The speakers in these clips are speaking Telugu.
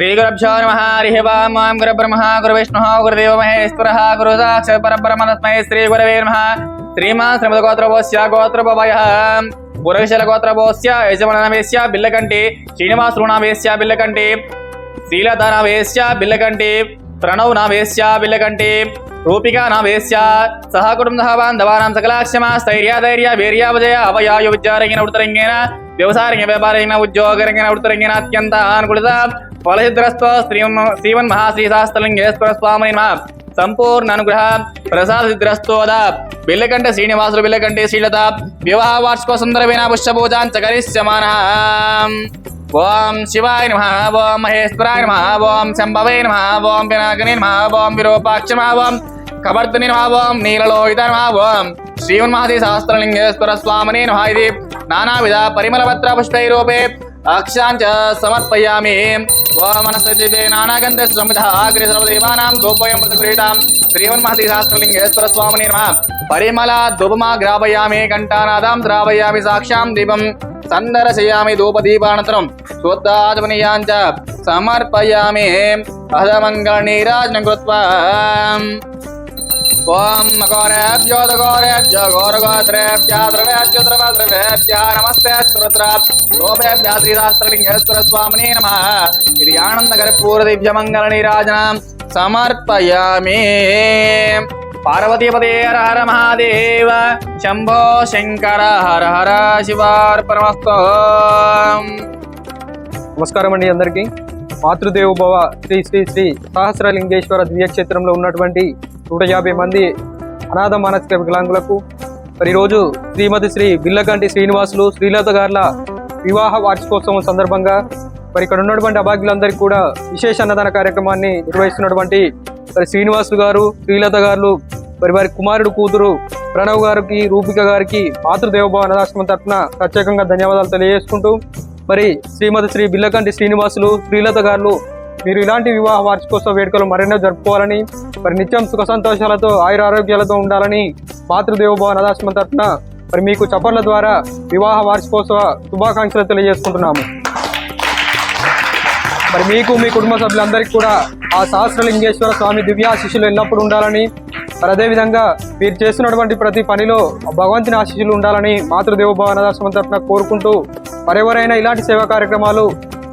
श्रीगुरभ्यो नमः हरिः वां मां गुरुब्रह्मः गुरुविष्णुः गुरुदेव महेश्वरः गुरु साक्षात् परब्रह्म तस्मै श्रीगुरवे नमः श्रीमान् श्रीमद्गोत्रभोस्य गोत्रभवयः गुरविशलगोत्रभोस्य यजमानवेश्य बिल्लकण्ठि श्रीनिवासृणावेश्य बिल्लकण्ठि శ్రీలతానావేశ్య బిల్లకంటి ప్రణవ్ నావేశ్య బిల్లకంటి రూపికా నావేశ్య సహ కుటుంబ బాంధవానాం సకలాక్షమా స్థైర్య ధైర్య వీర్యావజయ అవయాయు విద్యారంగిన ఉత్తరంగేన వ్యవసాయంగ వ్యాపారంగిన ఉద్యోగరంగిన ఉత్తరంగిన అత్యంత అనుకూలిత ఫలసిద్రస్వ శ్రీమన్ శ్రీమన్ మహాశ్రీశాస్త్రలింగేశ్వర స్వామి నమ సంపూర్ణ అనుగ్రహ ప్రసాద సిద్ధిరస్తోద బిల్లకంట శ్రీనివాసులు బిల్లకంటే శ్రీలత వివాహ వార్షికోసుందర వినా పుష్పూజాన్ చకరిష్యమాన ఓం శివాయ నమ ఓం మహేశ్వరాయ నమ ఓం శంభవే నమ ఓం వినాయకనే నమ ఓం విరూపాక్ష నమ ఓం కబర్ధని నమ ఓం నీలలోహిత నమ ఓం శ్రీమన్మహతి సహస్రలింగేశ్వర స్వామిని నమ ఇది నానావిధ పరిమళపత్ర పుష్పైరూపే అక్షాంచ సమర్పయామి ఓం మనస్సే నానాగంధ సమిధ అగ్రి సర్వదేవానాం గోపయం ప్రతిగృహీతాం శ్రీమన్మహతి సహస్రలింగేశ్వర స్వామిని నమ పరిమళ ధూపమా గ్రాపయామి కంఠానాదాం ద్రావయామి సాక్షాం దీపం సందర్శయామి ధూపదీపానంతరం శుద్ధాజమనీయాంచ సమర్పయామి అధమంగళ నీరాజనం కృత్వా ఓం మకోరేభ్యో దగోరేభ్యో నమస్తే స్తోత్ర లోభేభ్య స్వామిని నమ ఇది ఆనందకర్పూర దివ్యమంగళ నీరాజనం సమర్పయామి పార్వతీపదే హర హర మహాదేవ శంభో శంకర హర హర శివార్పణమస్తు నమస్కారం అండి అందరికీ. మాతృదేవో భవ శ్రీ శ్రీ శ్రీ సహస్రలింగేశ్వర దివ్యక్షేత్రంలో ఉన్నటువంటి నూట యాభై మంది అనాథ మానసిక వికలాంగులకు మరి ఈరోజు శ్రీమతి శ్రీ బిల్లకంటి శ్రీనివాసులు శ్రీలత గార్ల వివాహ వార్షికోత్సవం సందర్భంగా మరి ఇక్కడ ఉన్నటువంటి అభాగ్యులందరికీ కూడా విశేష అన్నదాన కార్యక్రమాన్ని నిర్వహిస్తున్నటువంటి మరి శ్రీనివాసులు గారు శ్రీలత గారు మరి వారి కుమారుడు కూతురు ప్రణవ్ గారికి రూపిక గారికి మాతృదేవభావ అనాథాశ్రమం తరఫున ప్రత్యేకంగా ధన్యవాదాలు తెలియజేసుకుంటూ మరి శ్రీమతి శ్రీ బిల్లకంటి శ్రీనివాసులు శ్రీలత గారు మీరు ఇలాంటి వివాహ వార్షికోత్సవ వేడుకలు మరెన్నో జరుపుకోవాలని మరి నిత్యం సుఖ సంతోషాలతో ఆయుర ఆరోగ్యాలతో ఉండాలని మాతృదేవోభవ అనాథాశ్రమం తరఫున మరి మీకు చప్పర్ల ద్వారా వివాహ వార్షికోత్సవ శుభాకాంక్షలు తెలియజేసుకుంటున్నాము. మరి మీకు మీ కుటుంబ సభ్యులందరికీ కూడా ఆ సహస్రలింగేశ్వర స్వామి దివ్యాశిష్యులు ఎల్లప్పుడూ ఉండాలని మరి అదేవిధంగా మీరు చేస్తున్నటువంటి ప్రతి పనిలో భగవంతుని ఆశీస్సులు ఉండాలని మాతృదేవోభవ అనాథాశ్రమం తరఫున కోరుకుంటూ మరెవరైనా ఇలాంటి సేవా కార్యక్రమాలు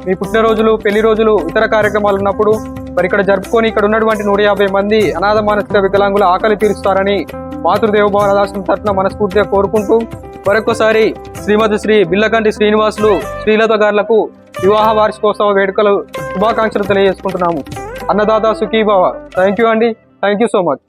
మీ పుట్టినరోజులు పెళ్ళి రోజులు ఇతర కార్యక్రమాలు ఉన్నప్పుడు మరి ఇక్కడ జరుపుకొని ఇక్కడ ఉన్నటువంటి నూట యాభై మంది అనాథ మానసిక వికలాంగుల ఆకలి తీరుస్తారని మాతృదేవోభవ అనాథాశ్రమం తరఫున మనస్ఫూర్తిగా కోరుకుంటూ మరొకసారి శ్రీమతి శ్రీ బిల్లకంటి శ్రీనివాసులు శ్రీలత గారులకు వివాహ వార్షికోత్సవ వేడుకలు శుభాకాంక్షలు తెలియజేసుకుంటున్నాము. అన్నదాత సుఖీభావ. థ్యాంక్ యూ అండి. Thank you so much